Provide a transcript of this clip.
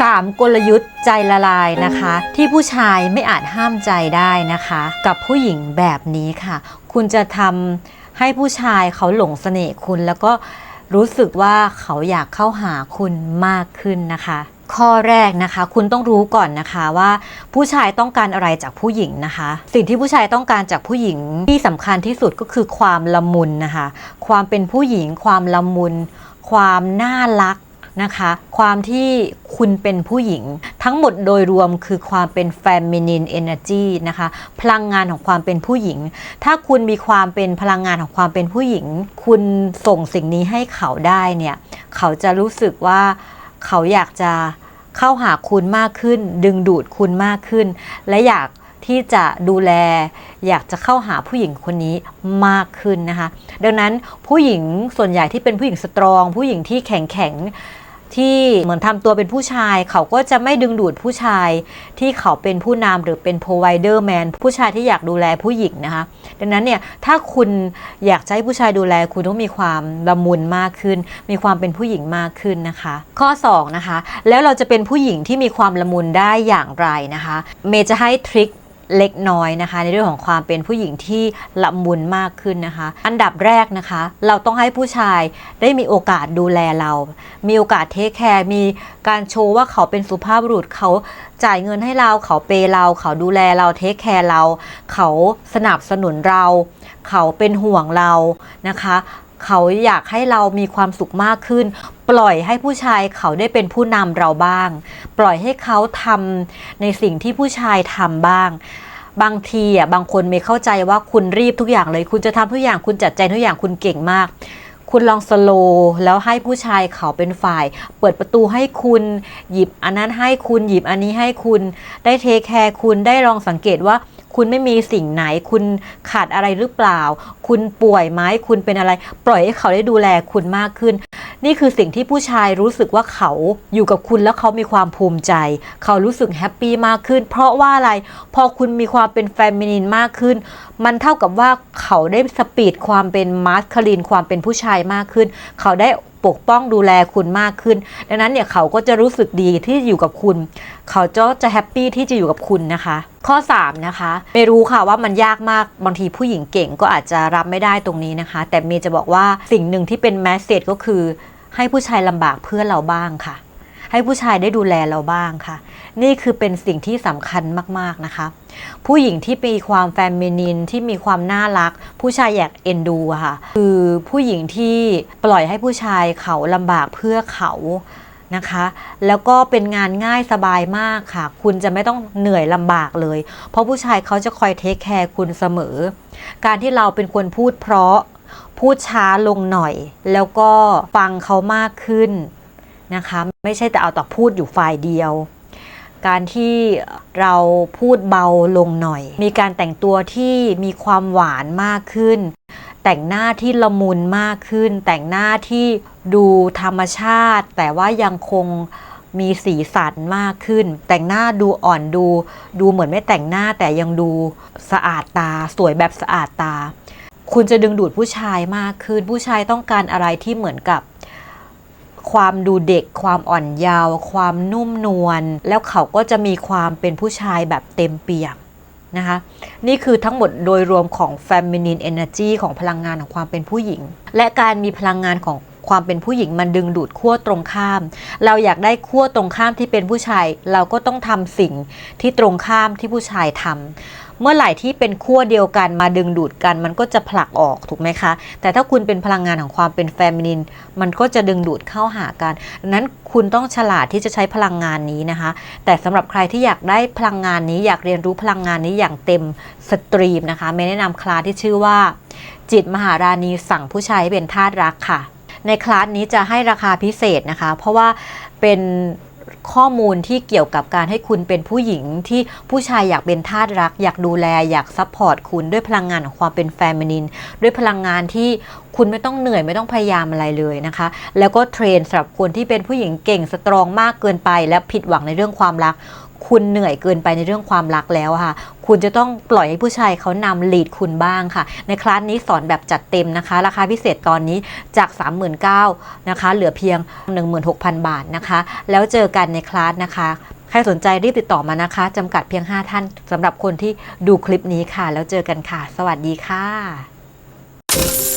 3 กลยุทธ์ใจละลายนะคะ ที่ผู้ชายไม่อาจห้ามใจได้นะคะ กับผู้หญิงแบบนี้ค่ะ คุณจะทำให้ผู้ชายเขาหลงเสน่ห์คุณ แล้วก็รู้สึกว่าเขาอยากเข้าหาคุณมากขึ้นนะคะ ข้อแรกนะคะ คุณต้องรู้ก่อนนะคะว่าผู้ชายต้องการอะไรจากผู้หญิงนะคะ สิ่งที่ผู้ชายต้องการจากผู้หญิงที่สำคัญที่สุดก็คือความละมุนนะคะ ความเป็นผู้หญิง ความละมุน ความน่ารัก นะคะ ความที่คุณเป็นผู้หญิง ทั้งหมดโดยรวมคือความเป็น feminine energy นะคะ พลังงานของความเป็นผู้หญิง ถ้าคุณมีความเป็นพลังงานของความเป็นผู้หญิง คุณส่งสิ่งนี้ให้เขาได้เนี่ย เขาจะรู้สึกว่าเขาอยากจะเข้าหาคุณมากขึ้น ดึงดูดคุณมากขึ้น และอยากที่จะดูแล อยากจะเข้าหาผู้หญิงคนนี้มากขึ้นนะคะ ดังนั้นผู้หญิงส่วนใหญ่ที่เป็นผู้หญิงสตรอง ผู้หญิงที่แข็งแข็ง ที่เหมือนทำตัวเป็นผู้ชาย เขาก็จะไม่ดึงดูดผู้ชายที่เขาเป็นผู้นำหรือเป็น provider man ผู้ชายที่อยากดูแลผู้หญิงนะคะดังนั้นเนี่ยถ้าคุณอยากจะให้ผู้ชายดูแลคุณต้องมีความละมุนมากขึ้น มีความเป็นผู้หญิงมากขึ้นนะคะ ข้อ2นะคะแล้วเราจะเป็นผู้หญิงที่มีความละมุนได้อย่างไรนะคะ เมย์จะให้ทริค เล็กน้อยนะคะ ในเรื่องของความเป็นผู้หญิงที่ละมุนมากขึ้นนะคะ อันดับแรกนะคะ เราต้องให้ผู้ชายได้มีโอกาสดูแลเรา มีโอกาสเทคแคร์มีการโชว์ว่าเขาเป็นสุภาพบุรุษเขาจ่ายเงินให้เราเขาเปย์เราเขาดูแลเราเทคแคร์เรา เขาสนับสนุนเรา เขาเป็นห่วงเรานะคะ เขาอยากให้เรามีความสุขมากขึ้น ปล่อยให้ผู้ชายเขาได้เป็นผู้นำเราบ้าง ปล่อยให้เขาทำในสิ่งที่ผู้ชายทำบ้าง บางทีอะบางคนไม่เข้าใจว่าคุณรีบทุกอย่างเลย คุณจะทำทุกอย่างคุณจัดใจทุกอย่างคุณเก่งมากคุณลองสโลว์แล้วให้ผู้ชายเขาเป็นฝ่าย เปิดประตูให้คุณ หยิบอันนั้นให้คุณหยิบอันนี้ให้คุณ ได้เทคแคร์คุณได้ลองสังเกตว่า คุณไม่มีสิ่งไหน คุณขาดอะไรหรือเปล่า คุณป่วยไหมคุณเป็นอะไร ปล่อยให้เขาได้ดูแลคุณมากขึ้น นี่คือสิ่งที่ผู้ชายรู้สึกว่าเขาอยู่กับคุณแล้วเขามีความภูมิใจ เขารู้สึกแฮปปี้มากขึ้น เพราะว่าอะไรพอคุณมีความเป็นแฟมินินมากขึ้น มันเท่ากับว่าเขาได้สปีดความเป็นมาสคาลินความเป็นผู้ชายมากขึ้น เขาได้ ปกป้องดูแลคุณมากขึ้น ดังนั้นเนี่ยเขาก็จะรู้สึกดีที่อยู่กับคุณ เขาจะจะแฮปปี้ที่จะอยู่กับคุณนะคะ ข้อ 3 นะคะไม่รู้ค่ะว่ามันยากมากบางทีผู้หญิงเก่งก็อาจจะรับไม่ได้ตรงนี้นะคะ แต่เมย์จะบอกว่าสิ่งหนึ่งที่เป็นแมสเซจก็คือ ให้ผู้ชายลำบากเพื่อเราบ้างค่ะ ให้ผู้ชายได้ดูแลเราบ้างค่ะ นี่คือเป็นสิ่งที่สำคัญมากๆนะคะ ผู้หญิงที่มีความแฟมินินที่มีความน่ารัก ผู้ชายอยากเอ็นดูค่ะ คือผู้หญิงที่ปล่อยให้ผู้ชายเขาลำบากเพื่อเขานะคะ แล้วก็เป็นงานง่ายสบายมากค่ะ คุณจะไม่ต้องเหนื่อยลำบากเลย เพราะผู้ชายเขาจะคอยเทคแคร์คุณเสมอ การที่เราเป็นคนพูดเพราะพูดช้าลงหน่อย แล้วก็ฟังเขามากขึ้น นะคะ ไม่ใช่แต่เอาแต่พูดอยู่ฝ่ายเดียว การที่เราพูดเบาลงหน่อย มีการแต่งตัวที่มีความหวานมากขึ้น แต่งหน้าที่ละมุนมากขึ้น แต่งหน้าที่ดูธรรมชาติ แต่ว่ายังคงมีสีสันมากขึ้น แต่งหน้าดูอ่อนดู ดูเหมือนไม่แต่งหน้าแต่ยังดูสะอาดตา สวยแบบสะอาดตา คุณจะดึงดูดผู้ชายมากขึ้น ผู้ชายต้องการอะไรที่เหมือนกับ ความดูเด็ก ความอ่อนเยาว์ความนุ่มนวลแล้วเขาก็จะมีความเป็นผู้ชายแบบเต็มเปี่ยมนะคะนี่คือทั้งหมดโดยรวมของ feminine energy ของพลังงานของความเป็นผู้หญิง และการมีพลังงานของความเป็นผู้หญิงมันดึงดูดขั้วตรงข้าม เราอยากได้ขั้วตรงข้ามที่เป็นผู้ชาย เราก็ต้องทำสิ่งที่ตรงข้ามที่ผู้ชายทำ เมื่อไหร่ที่เป็นขั้วเดียวกันมาดึงดูดกัน มันก็จะผลักออกถูกไหมคะ แต่ถ้าคุณเป็นพลังงานของความเป็นแฟมินิน มันก็จะดึงดูดเข้าหากันดังนั้นคุณต้องฉลาดที่จะใช้พลังงานนี้นะคะ แต่สำหรับใครที่อยากได้พลังงานนี้ อยากเรียนรู้พลังงานนี้อย่างเต็มสตรีมนะคะไม่แนะนำคลาสที่ชื่อว่า จิตมหาราณีสั่งผู้ชายให้เป็นทาสรักค่ะ ในคลาสนี้จะให้ราคาพิเศษนะคะ เพราะว่าเป็น ข้อมูลที่เกี่ยวกับการให้คุณเป็นผู้หญิงที่ผู้ชายอยากเป็นทาสรัก อยากดูแลอยากซัพพอร์ตคุณด้วยพลังงานของความเป็นแฟมินิน ด้วยพลังงานที่คุณไม่ต้องเหนื่อยไม่ต้องพยายามอะไรเลยนะคะ แล้วก็เทรนสำหรับคนที่เป็นผู้หญิงเก่งสตรองมากเกินไป และผิดหวังในเรื่องความรัก คุณเหนื่อยเกินไปในเรื่องความรักแล้วค่ะ คุณจะต้องปล่อยให้ผู้ชายเขานำลีดคุณบ้างค่ะ ในคลาสนี้สอนแบบจัดเต็มนะคะ ราคาพิเศษตอนนี้จาก 39,000นะคะ เหลือเพียง 16,000 บาทนะคะ แล้วเจอกันในคลาสนะคะ ใครสนใจรีบติดต่อมานะคะจำกัดเพียง 5 ท่านสำหรับคนที่ดูคลิปนี้ค่ะ แล้วเจอกันค่ะ สวัสดีค่ะ